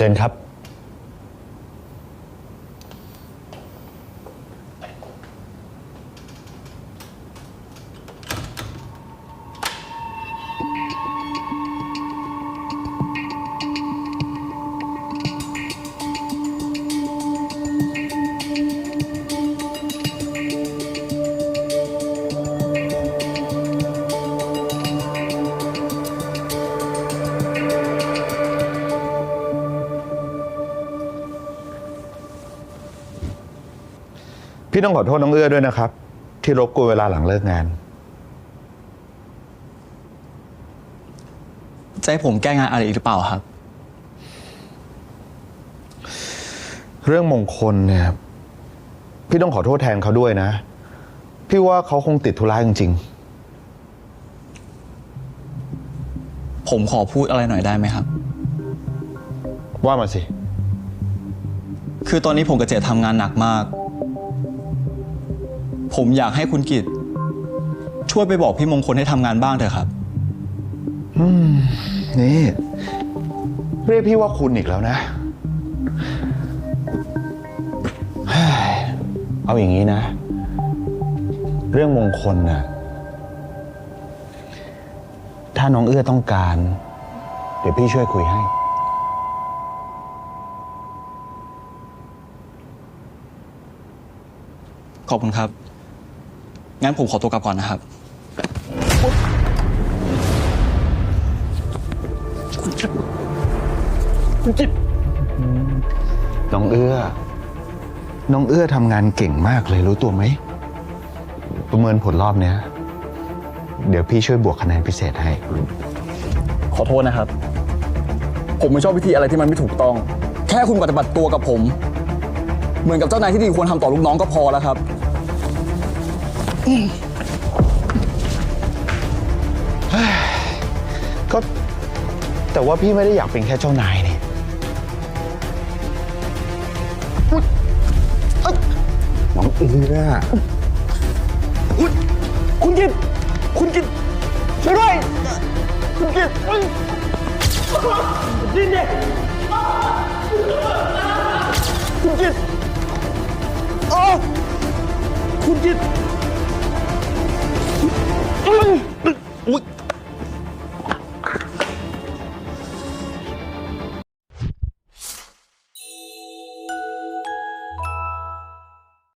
ชิญครับ พี่ต้องขอโทษน้องเอื้อด้วยนะครับ ที่รบกวนเวลาหลังเลิกงาน จะให้ผมแก้งานอะไรอีกหรือเปล่าครับ เรื่องมงคลเนี่ย พี่ต้องขอโทษแทนเขาด้วยนะ พี่ว่าเขาคงติดธุระจริงผมขอพูดอะไรหน่อยได้ไหมครับๆว่ามาสิ คือตอนนี้ผมกับเจดทำงานหนักมาก ผมอยากให้คุณกิตช่วยไปบอกพี่มงคลให้ทำงานบ้างเถอะครับนี่ เรียกพี่ว่าคุณอีกแล้วนะเฮ้ยเอาอย่างนี้นะ เรื่องมงคลน่ะถ้าน้องเอื้อต้องการ เดี๋ยวพี่ช่วยคุยให้ ขอบคุณครับ งั้นผมขอตัวกลับก่อนนะครับ น้องเอื้อ น้องเอื้อทำงานเก่งมากเลยรู้ตัวไหม ประเมินผลรอบเนี้ย เดี๋ยวพี่ช่วยบวกคะแนนพิเศษให้ ขอโทษนะครับ ผมไม่ชอบวิธีอะไรที่มันไม่ถูกต้อง แค่คุณปฏิบัติตัวกับผม เหมือนกับเจ้านายที่ดีควรทำต่อลูกน้องก็พอแล้วครับ ก็แต่ว่าพี่ไม่ได้อยากเป็นแค่เจ้านายนี่อุ๊ยเอ้ยน้องเอื้ออุ๊ยคุณกิตคุณกิตช่วยด้วยคุณกิตอุ๊ยนี่เนี่ยคุณกิตอ๋อคุณกิต อุ๊ยอุ๊ย